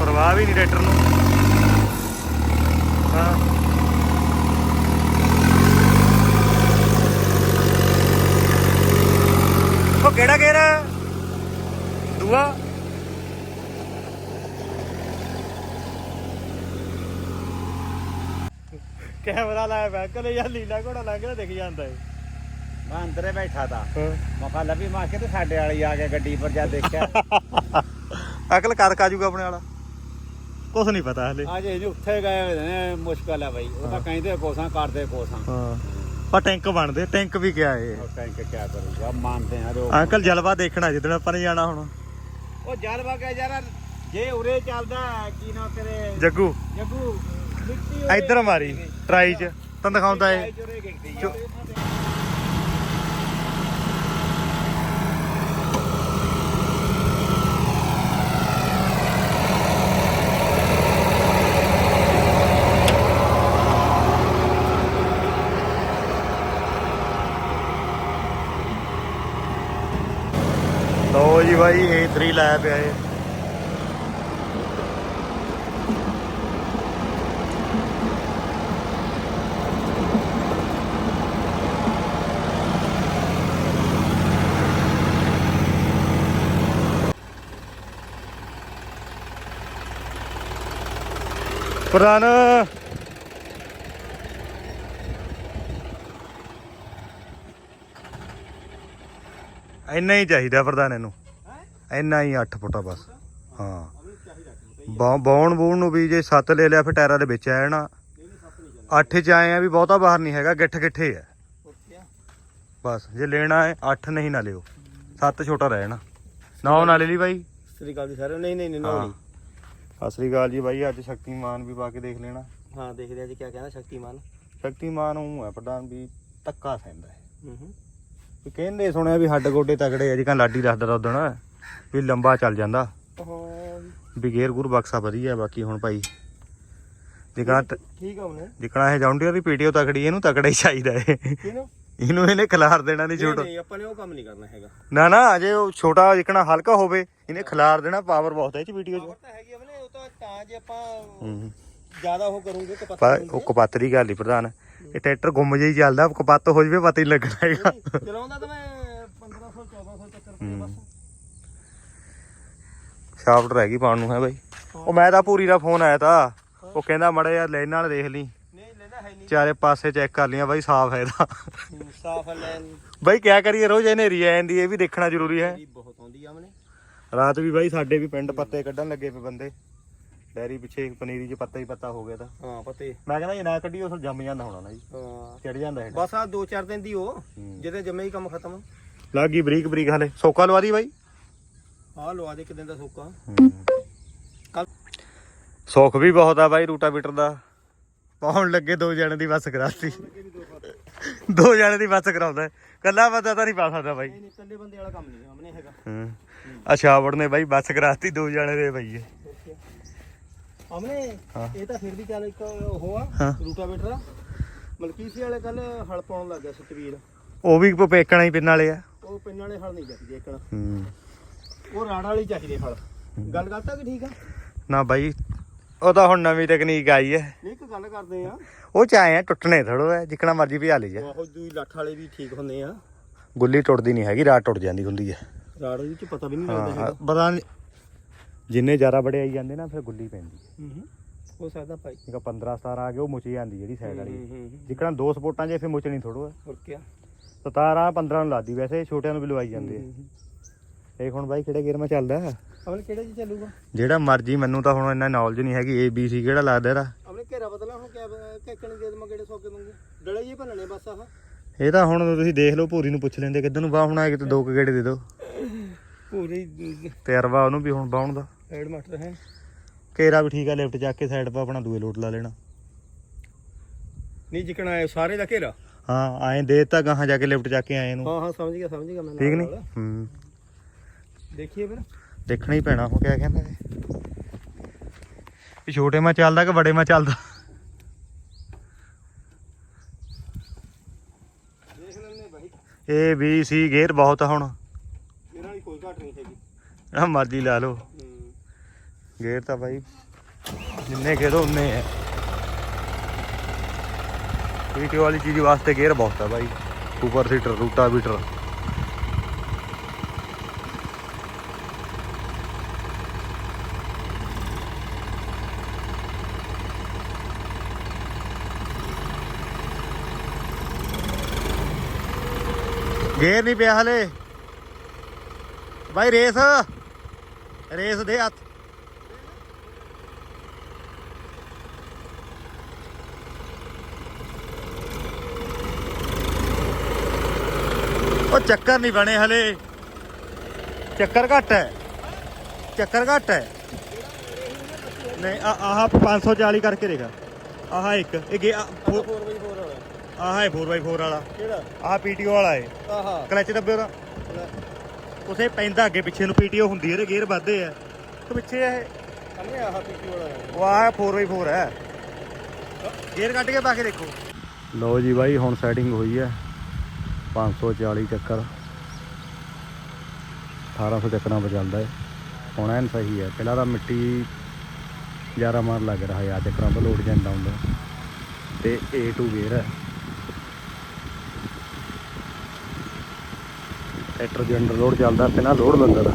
ਪਰਵਾਹ ਵੀ ਨਹੀਂ ਟਰੈਕਟਰ ਨੂੰ। ਹਾਂ। ਉਹ ਕਿਹੜਾ ਗੇਰ ਦੂਆ? ਕੈਮਰਾ ਲਾਇਆ ਬੈਕ ਕਰੇ ਯਾਰ ਲੀਲਾ ਘੋੜਾ ਲੰਘਦਾ ਦਿਖ ਜਾਂਦਾ ਏ। ਮੈਂ ਅੰਦਰੇ ਬੈਠਾ ਤਾ। ਮੌਕਾ ਲੱਭੀ ਮਾਰ ਕੇ ਤੇ ਸਾਡੇ ਵਾਲੀ ਆ ਕੇ ਗੱਡੀ ਪਰ ਜਾ ਦੇਖਿਆ। ਅਕਲ ਕਰ ਕਾਜੂਗਾ ਆਪਣੇ ਵਾਲਾ। ਕੁਛ ਨਹੀਂ ਪਤਾ ਹਲੇ। ਅੱਜ ਇਹ ਉੱਥੇ ਗਏ ਹੋਏ ਨੇ ਮੁਸ਼ਕਲ ਹੈ ਬਾਈ। ਉਹ ਤਾਂ ਕਹਿੰਦੇ ਕੋਸਾਂ ਕਰਦੇ ਕੋਸਾਂ। ਹਾਂ। ਪਰ ਟੈਂਕ ਬਣਦੇ ਟੈਂਕ ਵੀ ਕਿਆ ਏ ਉਹ ਟੈਂਕ ਕਿਆ ਕਰੂਗਾ ਮੰਨਦੇ ਆ ਰੋ ਅੰਕਲ ਜਲਵਾ ਦੇਖਣਾ ਜਿੱਦਣ ਆਪਾਂ ਨੇ ਜਾਣਾ ਹੁਣ। ਉਹ ਜਲ ਵਗਾ ਯਾਰ ਜੇ ਉਰੇ ਚੱਲਦਾ ਕੀ ਨਾ ਕਰੇ ਜੱਗੂ। ਜੱਗੂ ਮਿੱਟੀ ਇੱਧਰ ਮਾਰੀ ਟਰਾਈ 'ਚ। ਤਾਂ ਦਿਖਾਉਂਦਾ ਏ ਟਰਾਈ 'ਚ ਉਰੇ ਗਿਰਦੀ ਆ। ਚੋ- ਲੋ ਜੀ ਬਾਈ A3 ਲਾਇਆ ਪਿਆ ਏ ਪ੍ਰਧਾਨ। ਇੰਨਾ ਹੀ ਚਾਹੀਦਾ ਪ੍ਰਧਾਨ ਇਹਨੂੰ। ਇੰਨਾ ਹੀ 8 ਫੁੱਟਾ ਬਸ ਹਾਂ। ਬੌਣ ਬੂਣ ਨੂੰ ਵੀ ਜੇ 7 ਲੈ ਲਿਆ ਫਿਰ ਟਾਇਰਾਂ ਦੇ ਵਿੱਚ ਆ ਜਾਣਾ। 8 ਚ ਆਏ ਆ ਵੀ ਬਹੁਤਾ ਬਾਹਰ ਨਹੀਂ ਹੈਗਾ ਗਿੱਠ ਗਿੱਠੇ ਆ। ਬਸ ਜੇ ਲੈਣਾ ਹੈ 8 ਨਹੀਂ ਨਾ ਲਿਓ। 7 ਛੋਟਾ ਰਹਿਣਾ 9 ਨਾ ਲੈ ਲਈ ਬਾਈ। ਸ੍ਰੀ ਅਕਾਲ ਜੀ ਸਾਰੇ ਨਹੀਂ ਨਹੀਂ ਨਹੀਂ ਹਾਂ। ਸਤਿ ਸ੍ਰੀ ਅਕਾਲ ਜੀ ਬਾਈ ਅੱਜ ਸ਼ਕਤੀਮਾਨ ਵੀ ਪਾ ਕੇ ਦੇਖ ਲੈਣਾ। ਹਾਂ ਦੇਖਦੇ ਆ ਜੀ ਕੀ ਕਹਿੰਦਾ ਸ਼ਕਤੀਮਾਨ। ਸ਼ਕਤੀਮਾਨ ਉਹ ਹੈ ਪ੍ਰਧਾਨ ਵੀ ਧੱਕਾ ਸੈਂਦਾ ਹੈ। ਹੂੰ ਹੂੰ। ਕਹਿੰਦੇ ਸੁਣਿਆ ਵੀ ਹੱਡ ਗੋਡੇ ਤਗੜੇ ਆ ਜਿਕਾਂ ਲਾਡੀ ਦੱਸਦਾ ਉਦਣ ਵੀ ਲੰਬਾ ਚੱਲ ਜਾਂਦਾ। ਹਾਂ ਵੀ ਗੇਅਰ ਗੁਰ ਬਕਸਾ ਵਧੀਆ ਬਾਕੀ ਹੁਣ ਭਾਈ ਜਿਕਾਂ ਠੀਕ ਆ ਉਹਨੇ ਜਿਕਣਾ ਇਹ ਜੌਂਡੀਅਰ ਦੀ ਪੀਟੀਓ ਤਕੜੀ ਇਹਨੂੰ ਤਕੜਾ ਹੀ ਚਾਹੀਦਾ ਕਿਹਨੂੰ? ਇਹਨੂੰ ਇਹਨੇ ਖਿਲਾਰ ਦੇਣਾ ਨਹੀਂ ਛੋਟਾ ਨਹੀਂ ਆਪਾਂ ਨੇ ਉਹ ਕੰਮ ਨਹੀਂ ਕਰਨਾ ਹੈਗਾ। ਨਾ ਨਾ ਅਜੇ ਉਹ ਛੋਟਾ ਜਿਕਣਾ ਹਲਕਾ ਹੋਵੇ ਇਹਨੇ ਖਿਲਾਰ ਦੇਣਾ ਪਾਵਰ ਬਹੁਤ ਹੈ ਇਹ ਚ ਵੀਡੀਓ ਚ। ਪਾਵਰ ਤਾਂ ਹੈਗੀ ਆਪਣੇ ਉਹ ਤਾਂ ਤਾਂ ਜੇ ਆਪਾਂ ਹੂੰ ਜ਼ਿਆਦਾ ਉਹ ਕਰੂੰਗੇ ਤਾਂ ਪਤਾ ਪਰ ਉਹ ਕਪੱਤ ਦੀ ਗੱਲ ਹੀ ਪ੍ਰਧਾਨ ਇਹ ਟਰੈਕਟਰ ਗੁੰਮ ਜਿਹਾ ਹੀ ਚੱਲਦਾ ਕਪੱਤ ਹੋ ਜਵੇ ਪਤਾ ਹੀ ਲੱਗਣਾ ਹੈਗਾ। ਚਲਾਉਂਦਾ ਤਾਂ ਮੈਂ 1500 1400 ਚੱਕਰ ਪਏ ਬਸ। ਸ਼ਾਫਟ ਰਹਿ ਗਈ ਪਾਉਣ ਨੂੰ ਹੈ ਬਾਈ? ਉਹ ਮੈਂ ਤਾਂ ਪੂਰੀ ਦਾ ਫੋਨ ਆਇਆ ਤਾ। ਉਹ ਕਹਿੰਦਾ ਮੜਾ ਯਾਰ ਲੈਣ ਨਾਲ ਦੇਖ ਲਈ। ਨਹੀਂ ਲੈਂਦਾ ਹੈ ਨਹੀਂ ਚਾਰੇ ਪਾਸੇ ਚੈੱਕ ਕਰ ਲਿਆ ਬਾਈ ਸਾਫ਼ ਹੈ ਇਹਦਾ। ਸਾਫ਼ ਲੈਣ ਬਾਈ ਕਿਆ ਕਰੀਏ ਰੋਜ਼ ਹਨੇਰੀ ਆ ਜਾਂਦੀ ਇਹ ਵੀ ਦੇਖਣਾ ਜ਼ਰੂਰੀ ਹੈ। ਬਹੁਤ ਆਉਂਦੀ ਆ ਆਪਣੇ ਰਾਤ ਵੀ ਬਾਈ ਸਾਡੇ ਵੀ ਪਿੰਡ ਪੱਤੇ ਕੱਢਣ ਲੱਗੇ ਪਏ ਬੰਦੇ। ਡੈਰੀ ਪਿੱਛੇ ਪਨੀਰੀ 'ਚ ਪੱਤਾ ਹੀ ਪੱਤਾ ਹੋ ਗਿਆ ਤਾਂ। ਹਾਂ ਪਤੇ। ਮੈਂ ਕਹਿੰਦਾ ਜੇ ਨਾ ਕੱਢੀ ਉਸ ਜੰਮ ਜਾਂਦਾ ਹੋਣਾ ਨਾ ਜੀ। ਹਾਂ। ਚੜ ਜਾਂਦਾ ਹੈ ਬਸ ਆ 2-4 ਦਿਨ ਦੀ ਉਹ। ਜਿਹਦੇ ਜੰਮੇ ਹੀ ਕੰਮ ਖਤਮ। ਲੱਗ ਗਈ ਬਰੀਕ ਬਰੀਕ ਹਲੇ। ਸੋਕਾ ਲਵਾ ਦੀ ਬਾਈ। ਆ ਲਵਾ ਦੇ ਇੱਕ ਦਿਨ ਦਾ ਸੋਕਾ। ਕੱਲ ਸੁੱਖ ਵੀ ਬਹੁਤ ਆ ਬਾਈ ਰੂਟਾਵੀਟਰ ਦਾ। ਪਾਉਣ ਲੱਗੇ ਦੋ ਜਣੇ ਦੀ ਬੱਸ ਕਰਾਤੀ। ਦੋ ਜਣੇ ਦੀ ਬੱਸ ਕਰਾਉਂਦਾ। ਕੱਲਾ ਬੰਦਾ ਤਾਂ ਨਹੀਂ ਪਾ ਸਕਦਾ ਬਾਈ। ਨਹੀਂ ਨਹੀਂ ਇਕੱਲੇ ਬੰਦੇ ਵਾਲਾ ਕੰਮ ਨਹੀਂ ਆਪਣੇ ਹੈਗਾ। ਹੂੰ। ਅੱਛਾ ਵੜ ਨੇ ਬਾਈ ਬੱਸ ਕਰਾਤੀ ਦੋ ਜਣੇ ਦੇ ਬਈਏ ਆਮਨੇ ਹਾਂ। ਇਹ ਤਾਂ ਫਿਰ ਵੀ ਚੱਲ ਇੱਕ ਉਹ ਆ ਹਾਂ। ਰੂਟਾਵੇਟਰ ਆ। ਮਲਕੀਸੀ ਵਾਲੇ ਕੱਲ ਹਲ ਪਾਉਣ ਲੱਗ ਗਿਆ ਸਤਵੀਰ। ਉਹ ਵੀ ਪੇਕਣਾ ਹੀ ਪਿੰਨ ਵਾਲੇ ਆ। ਉਹ ਪਿੰਨ ਵਾਲੇ ਹਲ ਨਹੀਂ ਚਾਹੀਦੇ ਇੱਕ ਹੂੰ। ਉਹ ਰਾੜ ਵਾਲੀ ਚਾਹੀਦੇ ਹਲ ਗੱਲ ਕਰਤਾ ਕਿ ਠੀਕ ਆ? ਨਾ ਬਾਈ ਉਹ ਤਾਂ ਹੁਣ ਨਵੀਂ ਤਕਨੀਕ ਆਈ ਹੈ। ਨਹੀਂ ਇੱਕ ਗੱਲ ਕਰਦੇ ਆ। ਉਹ ਚ ਆਏ ਆ ਟੁੱਟਣੇ ਥੋੜੋ ਹੈ ਜਿੱਕਣਾ ਮਰਜ਼ੀ ਭਜਾ ਲਈ ਜਾ ਬਹੁਤ ਦੂਈ ਲੱਠ ਵਾਲੇ ਵੀ ਠੀਕ ਹੁੰਦੇ ਆ। ਗੁੱਲੀ ਟੁੱਟਦੀ ਨਹੀਂ ਹੈਗੀ ਰਾਤ ਟੁੱਟ ਜਾਂਦੀ ਹੁੰਦੀ ਹੈ। ਰਾੜ ਵਿੱਚ ਪਤਾ ਵੀ ਨਹੀਂ ਲੱਗਦਾ ਹਾਂ ਹੈਗਾ। ਪਤਾ ਨੀ ਜਿੰਨੇ ਜ਼ਿਆਦਾ ਬੜੇ ਆਈ ਜਾਂਦੇ ਨਾ ਫਿਰ ਗੁੱਲੀ ਪੈਂਦੀ ਹੂੰ। ਹੂੰ ਹੋ। ਸਕਦਾ ਭਾਈ। ਜਿਕਾ 15 17 ਆ ਗਏ ਉਹ ਮੁੱਚ ਜਾਂਦੀ ਜਿਹੜੀ ਸਾਈਡ ਵਾਲੀ। ਹੂੰ ਹੂੰ ਜਿਕਣਾ ਦੋ ਸਪੋਰਟਾਂ 'ਚ ਫਿਰ ਮੁੱਚਣੀ ਥੋੜੋ ਹੈ ਹੋਰ ਕੀ 17 15 ਨੂੰ ਲਾਦੀ ਵੈਸੇ ਛੋਟਿਆਂ ਨੂੰ ਵੀ ਲਵਾਈ ਜਾਂਦੇ ਆ। ਦੇਖ ਹੁਣ ਬਾਈ ਕਿਹੜੇ ਗੇਅਰ ਮੈਂ ਚੱਲਦਾ? ਆਪਣੇ ਕਿਹੜੇ ਚ ਚੱਲੂਗਾ? ਜਿਹੜਾ ਮਰਜ਼ੀ ਮੈਨੂੰ ਤਾਂ ਹੁਣ ਇੰਨਾ ਨੌਲੇਜ ਨਹੀਂ ਹੈਗੀ ਏ ਬੀ ਸੀ ਕਿਹੜਾ ਲੱਗਦਾ ਇਹਦਾ? ਆਪਣੇ ਘੇਰਾ ਬਦਲਾ ਹੁਣ ਕਿਆ ਕਿੱਕਣ ਦੇ ਦਮਾ ਕਿਹੜੇ ਸੌਕੇ ਦੂੰਗੇ ਡਲੇ ਜੀ ਭੰਨਣੇ ਬਸ ਆਹ। ਇਹ ਤਾਂ ਹੁਣ ਤੁਸੀਂ ਦੇਖ ਲਓ ਭੂਰੀ ਨੂੰ ਪੁੱਛ ਲੈਂਦੇ ਕਿੱਧਰ ਨੂੰ ਵਾਹ ਹੁਣ ਆਏ ਕਿਤੇ ਦੋ ਗੇੜੇ ਦੇ ਦਿਓ ਪੂਰੀ ਤੇ ਅਰਵਾ ਉਹਨੂੰ ਵੀ ਹੁਣ ਬਾਉਣ ਦਾ। ਹੈਡ ਮਾਸਟਰ ਹੈ ਕੇਰਾ ਵੀ ਠੀਕ ਆ ਲਿਫਟ ਚੱਕ ਕੇ ਸਾਈਡ 'ਪਾ ਆਪਣਾ ਦੂਏ ਲੋਟ ਲਾ ਲੈਣਾ। ਨਹੀਂ ਜਿਕਣਾ ਹੈ ਸਾਰੇ ਦਾ ਘੇਰਾ? ਹਾਂ ਐਂ ਦੇ ਤਾਂ ਗਾਹਾਂ ਜਾ ਕੇ ਲਿਫਟ ਚੱਕ ਕੇ ਆਏ ਇਹਨੂੰ ਹਾਂ ਹਾਂ ਸਮਝ ਗਿਆ ਸਮਝ ਗਿਆ ਮੈਂ ਠੀਕ ਨਹੀਂ। ਹੂੰ। ਦੇਖੀਏ ਫਿਰ। ਦੇਖਣਾ ਹੀ ਪੈਣਾ ਉਹ ਕਿਆ ਕਹਿੰਦਾ ਇਹ ਵੀ ਛੋਟੇ ਮਾ ਚੱਲਦਾ ਕਿ ਬੜੇ ਮਾ ਚੱਲਦਾ? ਦੇਖ ਲੈਣੇ ਭਾਈ ਏ ਬੀ ਸੀ ਗੇਅਰ ਬਹੁਤ ਆ ਹੁਣ। ਇਹਨਾਂ ਦੀ ਕੋਈ ਘਾਟ ਨਹੀਂ ਹੈਗੀ। ਆ ਮਰਜ਼ੀ ਲਾ ਲਓ। ਗੇਅਰ ਤਾਂ ਬਾਈ ਜਿੰਨੇ ਗੇਅਰ ਉਨੇ ਹੈ ਪੀਟੀ ਵਾਲੀ ਚੀਜ਼ ਵਾਸਤੇ ਗੇਅਰ ਬਹੁਤ ਹੈ ਬਾਈ। ਸੁਪਰ ਸੀਟਰ ਰੂਟਾ ਬੀਟਰ। ਗੇਅਰ ਨਹੀਂ ਪਿਆ ਹਲੇ। ਬਾਈ ਰੇਸ। ਰੇਸ ਦੇ ਹੱਥ। ਉਹ ਚੱਕਰ ਨਹੀਂ ਬਣੇ ਹਲੇ। ਚੱਕਰ ਘੱਟ ਹੈ। ਚੱਕਰ ਘੱਟ ਹੈ। ਨਹੀਂ, ਆ ਆਹ 540 ਕਰਕੇ ਦੇਖਾ। ਆਹ ਇੱਕ, ਇਹ 4x4 ਆਹ ਹੈ 4x4 ਵਾਲਾ। ਕਿਹੜਾ? ਆਹ ਪੀਟੀਓ ਵਾਲਾ ਹੈ। ਆਹਾ। ਕਲਚ ਦੱਬੇ ਉਹਦਾ ਉਸੇ ਪੈਂਦਾ ਅੱਗੇ ਪਿੱਛੇ ਨੂੰ ਪੀਟੀਓ ਹੁੰਦੀ ਹੈ ਇਹਦੇ ਗੇਅਰ ਵੱਧਦੇ ਆ। ਤੇ ਪਿੱਛੇ ਇਹ ਅੰਨੇ ਆਹਾ ਪੀਟੀ ਵਾਲਾ ਉਹ ਆ 4x4 ਹੈ। ਗੇਅਰ ਕੱਢ ਕੇ ਪਾ ਕੇ ਦੇਖੋ। ਲਓ ਜੀ ਬਾਈ ਹੁਣ ਸੈਟਿੰਗ ਹੋਈ ਹੈ। 540 ਚੱਕਰ। 1800 ਚੱਕਰਾਂ ਚੱਲਦਾ ਹੈ। ਹੁਣ ਐਨ ਸਹੀ ਹੈ। ਪਹਿਲਾਂ ਤਾਂ ਮਿੱਟੀ ਜ਼ਿਆਦਾ ਮਾਰ ਲੱਗ ਰਿਹਾ ਹੈ। ਆ ਚੱਕਰਾਂ ਪਰ ਲੋਡ ਜਾਂਦਾ ਹੁੰਦਾ। ਤੇ A2 ਗੇਅਰ ਹੈ। ਟਰੈਕਟਰ ਦੇ ਅੰਡਰ ਲੋਡ ਚੱਲਦਾ ਤੇ ਨਾ ਲੋਡ ਬੰਦਦਾ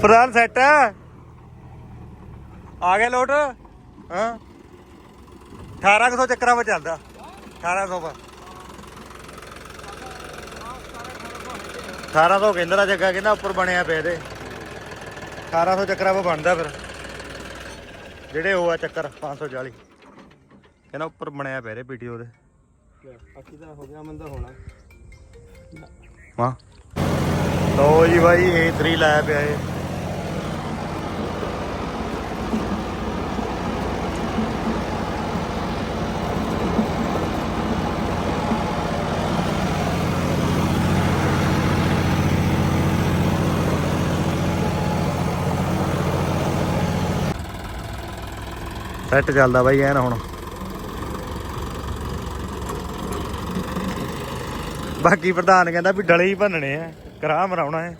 ਪ੍ਰਧਾਨ ਸੈੱਟ ਆ। ਗਿਆ ਲੋਟ। ਹਾਂ। 1800 ਚੱਕਰਾਂ ਵਿੱਚ ਚੱਲਦਾ। 1800 ਪਰ। 1800 ਕਹਿੰਦਾ ਦਾ ਜੱਗਾ ਕਹਿੰਦਾ ਉੱਪਰ ਬਣਿਆ ਪਿਆ ਇਹਦੇ। 1800 ਚੱਕਰਾਂ 'ਤੇ ਬਣਦਾ ਫਿਰ। ਜਿਹੜੇ ਉਹ ਆ ਚੱਕਰ 540 ਕਹਿੰਦਾ ਉੱਪਰ ਬਣਿਆ ਪਿਆ ਇਹਦੇ ਪੀਟੀਓ ਦੇ। ਅੱਖੀ ਦਾ ਹੋ ਗਿਆ ਮੰਦਾ ਹੋਣਾ। ਹਾਂ ਲੋ ਜੀ ਭਾਈ A3 ਲਾਇਆ ਪਿਆ ਇਹ। ਸੈੱਟ ਚੱਲਦਾ ਬਾਈ ਐਨ ਹੁਣ। ਬਾਕੀ ਪ੍ਰਧਾਨ ਕਹਿੰਦਾ ਵੀ ਡਲੇ ਹੀ ਭੰਨਣੇ ਆ। ਕਰਾ ਮਰਾਉਣਾ ਹੈ।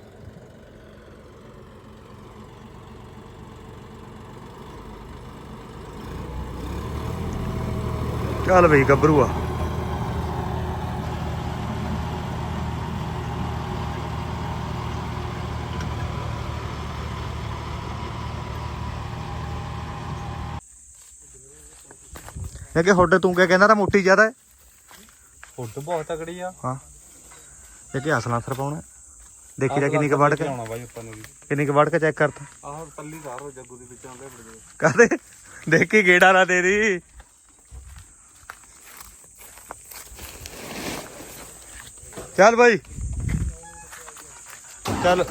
ਚੱਲ ਬਈ ਗੱਭਰੂ ਆ। ਇਹ ਕਿ ਤੁਹਾਡੇ ਤੂੰ ਕਿਆ ਕਹਿੰਦਾ ਤਾਂ ਮੋਟੀ ਜ਼ਿਆਦਾ ਹੈ? ਫੁੱਟ ਬਹੁਤ ਤਕੜੀ ਆ। ਹਾਂ। ਇਹ ਕਿ ਅਸਲਾਂ ਅਸਰ ਪਾਉਣਾ ਦੇਖੀ ਜਾ ਕਿੰਨੀ ਕੁ ਵੜ ਕੇ ਆਉਣਾ ਬਾਈ ਆਪਾਂ ਨੂੰ ਵੀ। ਕਿੰਨੀ ਕੁ ਵੜ ਕੇ ਚੈੱਕ ਕਰਤਾ ਆਹ ਪੱਲੀ ਬਾਹਰ ਹੋ ਜੱਗੂ ਦੇ ਵਿੱਚ ਆਉਂਦੇ ਬੜੇ। ਕਾਦੇ ਦੇਖੀ ਗੇੜਾ ਨਾ ਦੇ ਦੀ। ਚੱਲ ਬਾਈ। ਚੱਲ।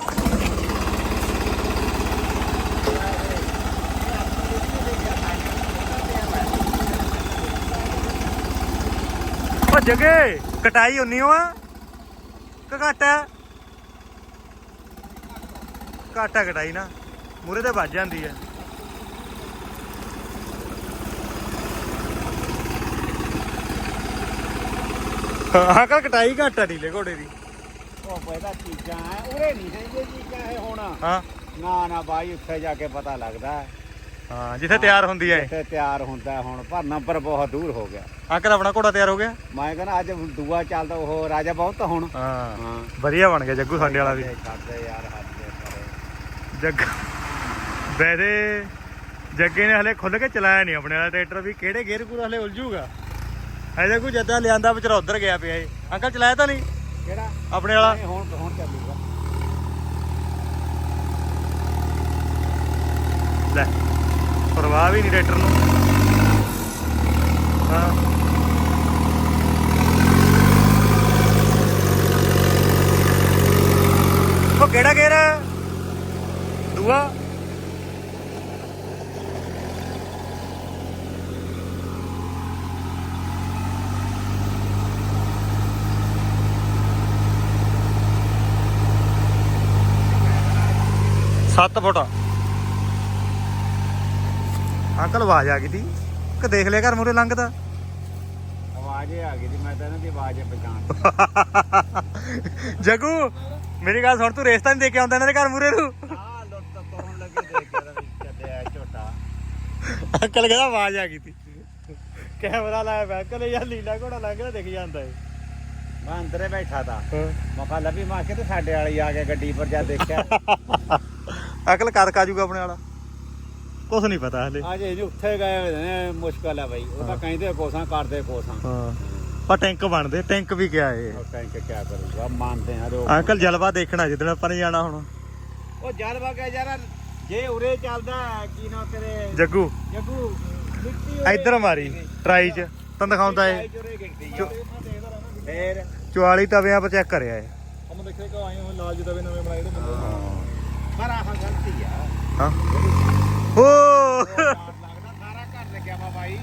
ਉਹ ਜਗੇ ਕਟਾਈ ਹੁੰਨੀ ਹੋ ਆ। ਘੱਟ ਘੱਟ ਕਟਾਈ ਨਾ ਮੂਰੇ ਤੇ ਵੱਜ ਜਾਂਦੀ ਹੈ ਹਾਂ ਕਾ ਕਟਾਈ ਘੱਟ ਆ ਢੀਲੇ ਘੋੜੇ ਦੀ। ਉਹ ਪਹਿਲਾਂ ਚੀਜ਼ਾਂ ਐ ਉਰੇ ਨਹੀਂ ਹੈ ਇਹ ਚੀਜ਼ਾਂ ਇਹ ਹੁਣ। ਹਾਂ। ਨਾ ਨਾ ਬਾਈ ਉੱਥੇ ਜਾ ਕੇ ਪਤਾ ਲੱਗਦਾ ਹੈ। ਹਾਂ ਜਿੱਥੇ ਤਿਆਰ ਹੁੰਦੀ ਹੈ ਇੱਥੇ ਤਿਆਰ ਹੁੰਦਾ ਹੁਣ ਪਰ ਨੰਬਰ ਬਹੁਤ ਦੂਰ ਹੋ ਗਿਆ। ਅੰਕਲ ਆਪਣਾ ਘੋੜਾ ਤਿਆਰ ਹੋ ਗਿਆ? ਮੈਂ ਕਹਿੰਦਾ ਅੱਜ ਦੂਆ ਚੱਲਦਾ ਉਹ ਰਾਜਾ ਬਹੁਤ ਹੁਣ। ਹਾਂ ਵਧੀਆ ਬਣ ਗਿਆ ਜੱਗੂ ਸਾਡੇ ਵਾਲਾ ਵੀ। ਕਰਦੇ ਯਾਰ ਹੱਥ। ਕਰੇ ਜੱਗ ਵੈਸੇ ਜੱਗੇ ਨੇ ਹਲੇ ਖੁੱਲ ਕੇ ਚਲਾਇਆ ਨਹੀਂ ਆਪਣੇ ਵਾਲਾ ਟਰੈਕਟਰ ਵੀ ਕਿਹੜੇ ਗੇਅਰ ਪੂਰਾ ਹਲੇ ਉਲਝੂਗਾ ਐਜਾ ਕੋਈ ਜੱਦਾ ਲਿਆਂਦਾ ਵਿਚਾਰਾ ਉਧਰ ਗਿਆ ਪਿਆ ਏ ਅੰਕਲ ਚਲਾਇਆ ਤਾਂ ਨਹੀਂ? ਕਿਹੜਾ? ਆਪਣੇ ਵਾਲਾ? ਹੁਣ ਹੁਣ ਚੱਲੂਗਾ ਲੈ ਪਰਵਾਹ ਵੀ ਨਹੀਂ ਟਰੈਕਟਰ ਨੂੰ। ਹਾਂ। ਉਹ ਕਿਹੜਾ ਗੇਰ ਦੂਆ ਸੱਤ ਫੁੱਟ। ਅੰਕਲ ਆਵਾਜ਼ ਆ ਗਈ ਤੀ। ਕਿ ਦੇਖ ਲਿਆ ਘਰ ਮੂਰੇ ਲੰਘਦਾ? ਆਵਾਜ਼ ਆ ਗਈ ਸੀ ਮੈਂ ਤਾਂ ਇਹਨਾਂ ਦੀ ਆਵਾਜ਼ ਪਛਾਣ ਜਗੂ ਮੇਰੀ ਗੱਲ ਸੁਣ ਤੂੰ ਰੇਸ ਤਾਂ ਨਹੀਂ ਦੇ ਕੇ ਆਉਂਦਾ ਇਹਨਾਂ ਦੇ ਘਰ ਮੂਰੇ ਨੂੰ ਆ ਲੁੱਟ ਤੋੜਨ ਲੱਗੇ ਦੇਖ ਕੇ ਤਾਂ ਚੱਲਿਆ ਝੋਟਾ ਅੰਕਲ ਕਹਿੰਦਾ ਆਵਾਜ਼ ਆ ਗਈ ਤੀ ਕੈਮਰਾ ਲਾਇਆ ਪਿਆ ਅੰਕਲ ਯਾਰ ਲੀਲਾ ਘੋੜਾ ਲੰਘਦਾ ਦਿਖ ਜਾਂਦਾ ਏ ਮੈਂ ਅੰਦਰੇ ਬੈਠਾ ਤਾ। ਮੌਕਾ ਲੱਭੀ ਮਾਰ ਕੇ ਤੇ ਸਾਡੇ ਵਾਲੀ ਆ ਕੇ ਗੱਡੀ ਪਰ ਜਾ ਦੇਖਿਆ। ਅੰਕਲ ਕਦ ਕਾਜੂਗਾ ਆਪਣੇ ਵਾਲਾ? ਕੁਛ ਨਹੀਂ ਪਤਾ ਹਲੇ। ਅੱਜ ਇਹ ਉੱਥੇ ਗਏ ਹੋਏ ਨੇ ਮੁਸ਼ਕਲ ਹੈ ਬਾਈ। ਉਹ ਤਾਂ ਕਹਿੰਦੇ ਕੋਸਾਂ ਕਰਦੇ ਕੋਸਾਂ। ਹਾਂ। ਪਰ ਟੈਂਕ ਬਣਦੇ ਟੈਂਕ ਵੀ ਕਿਆ ਏ ਉਹ ਟੈਂਕ ਕਿਆ ਕਰੂਗਾ ਮੰਨਦੇ ਆ ਰੋ ਅੰਕਲ ਜਲਵਾ ਦੇਖਣਾ ਜਿੱਦਣ ਆਪਾਂ ਨੇ ਜਾਣਾ ਹੁਣ। ਉਹ ਜਲ ਵਗਾ ਯਾਰ ਜੇ ਉਰੇ ਚੱਲਦਾ ਕੀ ਨਾ ਤੇਰੇ ਜੱਗੂ। ਜੱਗੂ ਇੱਧਰ ਮਾਰੀ ਟਰਾਈ ਚ। ਤਾਂ ਦਿਖਾਉਂਦਾ ਏ ਫੇਰ। 44 ਤਵਿਆਂ ਪਰ ਚੈੱਕ ਕਰਿਆ ਏ ਹਮ ਦੇਖੇ ਆਏ ਹੋ ਲਾਲ ਜੀ ਤਵੇ ਨਵੇਂ ਬਣਾਏ ਤੇ ਪਰ ਆਹ ਗਲਤੀ ਆ। ਹਾਂ। ਹੋ! ਲੱਗਦਾ ਸਾਰਾ ਘਰ ਲੱਗਿਆ ਵਾ ਬਾਈ।